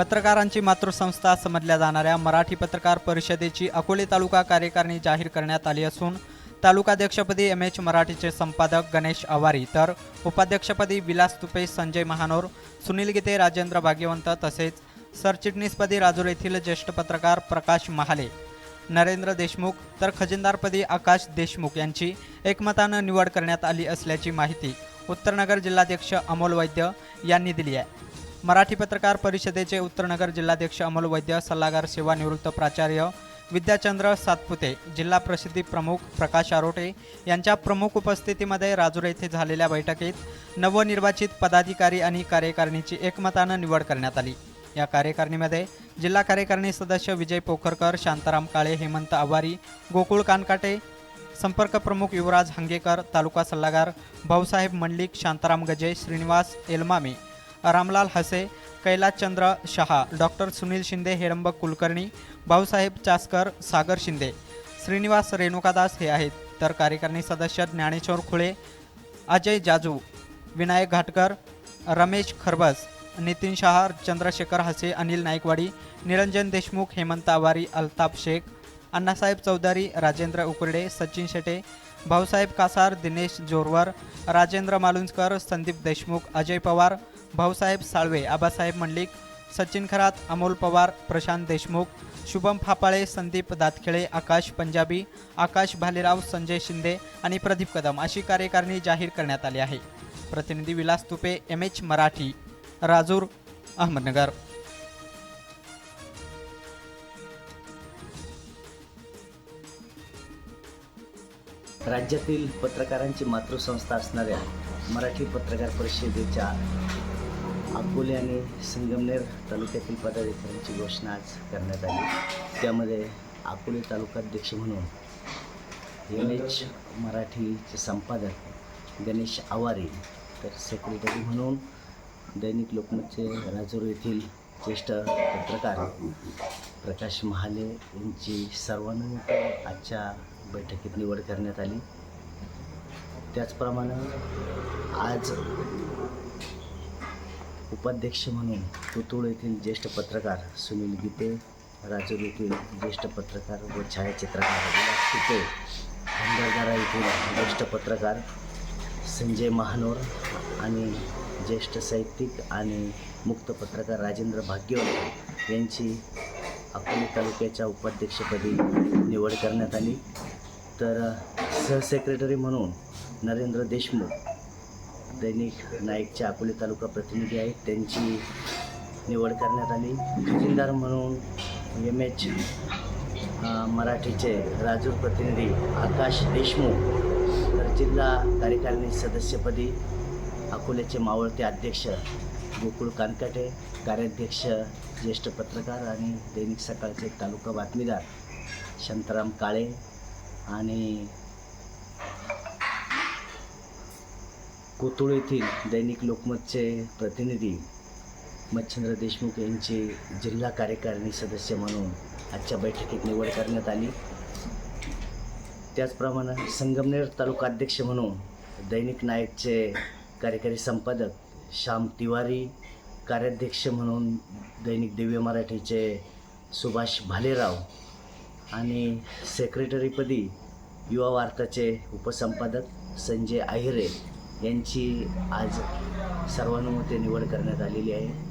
पत्रकारांची मातृसंस्था समजल्या जाणाऱ्या मराठी पत्रकार परिषदेची अकोले तालुका कार्यकारिणी जाहीर करण्यात आली असून तालुकाध्यक्षपदी एम एच मराठीचे संपादक गणेश आवारी तर उपाध्यक्षपदी विलास तुपे संजय महानोर सुनील गीते राजेंद्र भाग्यवंत तसेच सरचिटणीसपदी राजूर येथील ज्येष्ठ पत्रकार प्रकाश महाले नरेंद्र देशमुख तर खजिनदारपदी आकाश देशमुख यांची एकमतानं निवड करण्यात आली असल्याची माहिती उत्तरनगर जिल्हाध्यक्ष अमोल वैद्य यांनी दिली आहे. मराठी पत्रकार परिषदेचे उत्तरनगर जिल्हाध्यक्ष अमोल वैद्य सल्लागार सेवानिवृत्त प्राचार्य विद्याचंद्र सातपुते जिल्हा प्रसिद्धी प्रमुख प्रकाश आरोटे यांच्या प्रमुख उपस्थितीमध्ये राजूर येथे झालेल्या बैठकीत नवनिर्वाचित पदाधिकारी आणि कार्यकारिणीची एकमतानं निवड करण्यात आली. या कार्यकारिणीमध्ये जिल्हा कार्यकारिणी सदस्य विजय पोखरकर शांताराम काळे हेमंत आवारी गोकुळ कानकाटे संपर्क प्रमुख युवराज हंगेकर तालुका सल्लागार भाऊसाहेब मंडलिक शांताराम गजे श्रीनिवास एलमामे रामलाल हसे कैलासचंद्र शहा डॉक्टर सुनील शिंदे हेडंब कुलकर्णी भाऊसाहेब चासकर सागर शिंदे श्रीनिवास रेणुकादास हे आहेत. तर कार्यकारिणी सदस्य ज्ञानेश्वर खुळे अजय जाजू विनायक घाटकर रमेश खरबस नितीन शहा चंद्रशेखर हसे अनिल नाईकवाडी निरंजन देशमुख हेमंत आवारी अल्ताफ शेख अण्णासाहेब चौधरी राजेंद्र उकर्डे सचिन शेटे भाऊसाहेब कासार दिनेश जोरवर राजेंद्र मालुंजकर संदीप देशमुख अजय पवार भाऊसाहेब साळवे आबासाहेब मंडलिक सचिन खरात अमोल पवार प्रशांत देशमुख शुभम फापाळे संदीप दातखेळे आकाश पंजाबी आकाश भालेराव संजय शिंदे आणि प्रदीप कदम अशी कार्यकारिणी जाहीर करण्यात आली आहे. प्रतिनिधी विलास तुपे एम एच मराठी राजूर अहमदनगर. राज्यातील पत्रकारांची मातृसंस्था असणाऱ्या मराठी पत्रकार परिषदेच्या अकोले आणि संगमनेर तालुक्यातील पदाधिकाऱ्यांची घोषणा आज करण्यात आली. त्यामध्ये अकोले तालुकाध्यक्ष म्हणून एम एच मराठीचे संपादक गणेश आवारे तर सेक्रेटरी म्हणून दैनिक लोकमतचे राजूर येथील ज्येष्ठ पत्रकार प्रकाश महाले यांची सर्वानुमते आजच्या बैठकीत निवड करण्यात आली. त्याचप्रमाणे आज उपाध्यक्ष म्हणून पुतुळ येथील ज्येष्ठ पत्रकार सुनील गीते राजूर येथील ज्येष्ठ पत्रकार व छायाचित्रकार विलास तुपे भंडारदारा येथील ज्येष्ठ पत्रकार संजय महानोर आणि ज्येष्ठ साहित्यिक आणि मुक्त पत्रकार राजेंद्र भाग्यवंत यांची अकोले तालुक्याच्या उपाध्यक्षपदी निवड करण्यात आली. तर सहसेक्रेटरी म्हणून नरेंद्र देशमुख दैनिक नाईकचे अकोले तालुका प्रतिनिधी आहेत. त्यांची निवड करण्यात आली. खजिनदार म्हणून एम एच मराठीचे राजूर प्रतिनिधी आकाश देशमुख तर जिल्हा कार्यकारिणी सदस्यपदी अकोल्याचे मावळते अध्यक्ष गोकुळ कानकाटे कार्याध्यक्ष ज्येष्ठ पत्रकार आणि दैनिक सकाळचे तालुका बातमीदार शांताराम काळे आणि कोतुळ येथील दैनिक लोकमतचे प्रतिनिधी मच्छिंद्र देशमुख यांची जिल्हा कार्यकारिणी सदस्य म्हणून आजच्या बैठकीत निवड करण्यात आली. त्याचप्रमाणे संगमनेर तालुका अध्यक्ष म्हणून दैनिक नायकचे कार्यकारी संपादक श्याम तिवारी कार्याध्यक्ष म्हणून दैनिक दिव्य मराठीचे सुभाष भालेराव आणि सेक्रेटरीपदी युवा वार्ताचे उपसंपादक संजय आहिरे यांची आज सर्वानुमते निवड करण्यात आलेली आहे.